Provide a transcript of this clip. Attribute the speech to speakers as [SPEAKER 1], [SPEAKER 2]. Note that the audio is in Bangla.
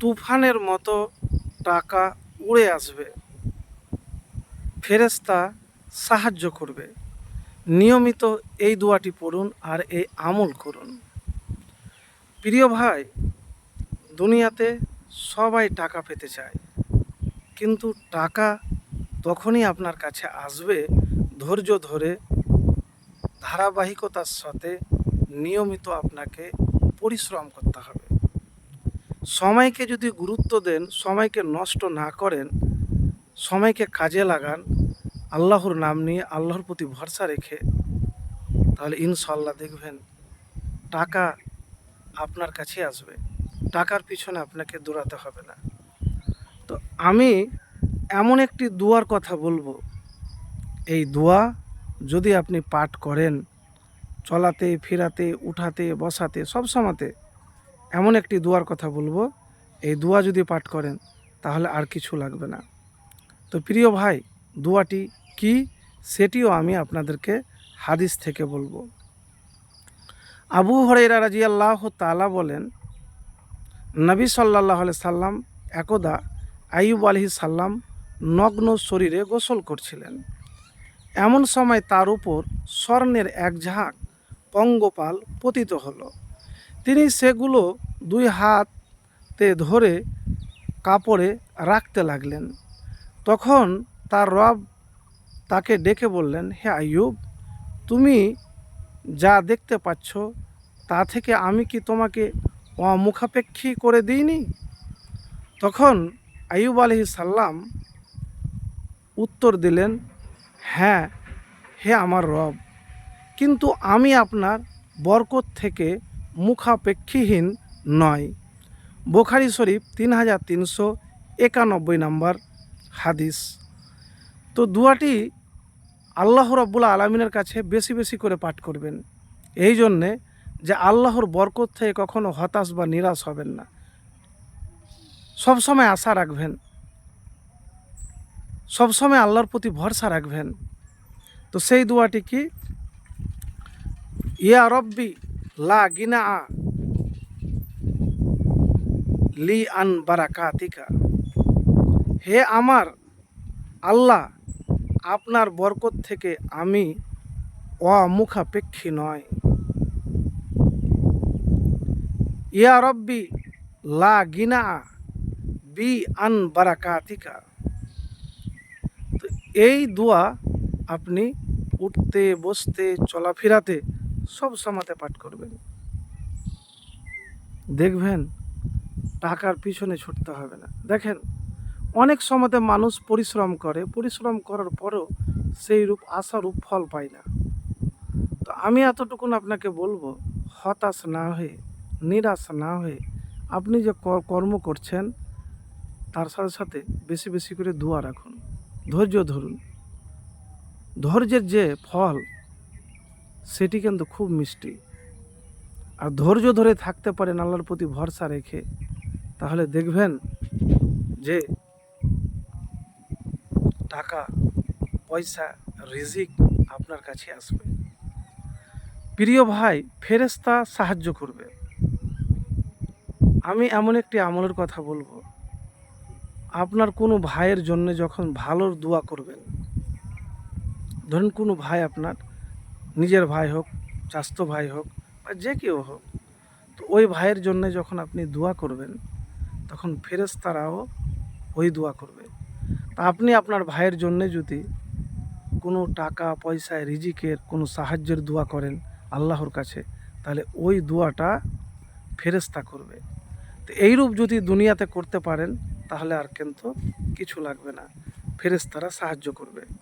[SPEAKER 1] তুফানের মতো টাকা উড়ে আসবে। ফেরেস্তা সাহায্য করবে। নিয়মিত এই দোয়াটি পড়ুন আর এই আমল করুন। প্রিয় ভাই, দুনিয়াতে সবাই টাকা পেতে চায়, কিন্তু টাকা তখনই আপনার কাছে আসবে ধৈর্য ধরে, ধারাবাহিকতার সাথে নিয়মিত আপনাকে পরিশ্রম করতে হবে। সময়কে যদি গুরুত্ব দেন, সময়কে নষ্ট না করেন, সময়কে কাজে লাগান, আল্লাহর নাম নিয়ে আল্লাহর প্রতি ভরসা রেখে, তাহলে ইনশাল্লাহ দেখবেন টাকা আপনার কাছে আসবে। টাকার পিছনে আপনাকে দৌড়াতে হবে না। তো আমি এমন একটি দুয়ার কথা বলব। এই দোয়া যদি আপনি পাঠ করেন, চলাতে, ফেরাতে, উঠাতে, বসাতে, সব সময়তে এমন একটি দুয়ার কথা বলব, এই দোয়া যদি পাঠ করেন, তাহলে আর কিছু লাগবে না। তো প্রিয় ভাই, দোয়াটি কি? সেটিও আমি আপনাদেরকে হাদিস থেকে বলব। আবু হরেরা রাজি আল্লাহ তালা বলেন, নবী সাল্লাহ সাল্লাম একদা আইয়ুব আলহি সাল্লাম নগ্ন শরীরে গোসল করছিলেন। এমন সময় তার উপর স্বর্ণের এক ঝাঁক পঙ্গপাল পতিত হলো। তিনি সেগুলো দুই হাতে ধরে কাপড়ে রাখতে লাগলেন। তখন তার রব তাকে ডেকে বললেন, হে আইয়ুব, তুমি যা দেখতে পাচ্ছ, তা থেকে আমি কি তোমাকে অমুখাপেক্ষী করে দিইনি? তখন আইয়ুব আলহি সাল্লাম উত্তর দিলেন হ্যাঁ হে আমার রব, কিন্তু আমি আপনার বরকত থেকে মুখাপেক্ষীহীন নয়। বোখারি শরীফ তিন হাজার তিনশো একানব্বই নম্বর হাদিস। তো দুয়াটি আল্লাহ রব্বুল্লা আলমিনের কাছে বেশি বেশি করে পাঠ করবেন। এই জন্যে যে আল্লাহর বরকত থেকে কখনো হতাশ বা নিরাশ হবেন না। সবসময় আশা রাখবেন। সবসময় আল্লাহর প্রতি ভরসা রাখবেন। তো সেই দোয়াটি কি? ইয়া রব্বি লা গিনা লি আন বারাকাতিকা হে আমার আল্লাহ আপনার বরকত থেকে আমি অমুখাপেক্ষী নয় ইয়া রব্বি লা গিনা বি আন বারাকাতিকা এই দোয়া আপনি উঠতে বসতে চলাফেরাতে সব সময়তে পাঠ করবেন। দেখবেন, টাকার পিছনে ছুটতে হবে না। দেখেন, অনেক সময়তে মানুষ পরিশ্রম করে, পরিশ্রম করার পরেও সেই রূপ আশারূপ ফল পায় না। তো আমি এতটুকুন আপনাকে বলব, হতাশ না হয়ে, নিরাশ না হয়ে আপনি যে কর্ম করছেন, তার সাথে সাথে বেশি বেশি করে দোয়া রাখুন। ধৈর্য ধরুন। ধৈর্যের যে ফল সেটি কিন্তু খুব মিষ্টি। আর ধৈর্য ধরে থাকতে পারেন আল্লাহর প্রতি ভরসা রেখে, তাহলে দেখবেন যে টাকা, পয়সা, রিজিক আপনার কাছে আসবে। প্রিয় ভাই ফেরেস্তা সাহায্য করবে। আমি এমন একটি আমলের কথা বলব। আপনার কোনো ভাইয়ের জন্য যখন ভালোর দোয়া করবেন, ধরুন কোনো ভাই আপনার নিজের ভাই হোক চাস্তো ভাই হোক বা যে কেউ হোক, তো ওই ভাইয়ের জন্য যখন আপনি দোয়া করবেন, তখন ফেরেস্তারাও ওই দোয়া করবে। তা আপনি আপনার ভাইয়ের জন্য যদি কোনো টাকা, পয়সায়, রিজিকের কোনো সাহায্যের দোয়া করেন আল্লাহর কাছে, তাহলে ওই দোয়াটা ফেরেস্তা করবে। তো এইরূপ যদি দুনিয়াতে করতে পারেন, তাহলে আর কিন্তু কিছু লাগবে না। ফেরেস্তারা সাহায্য করবে।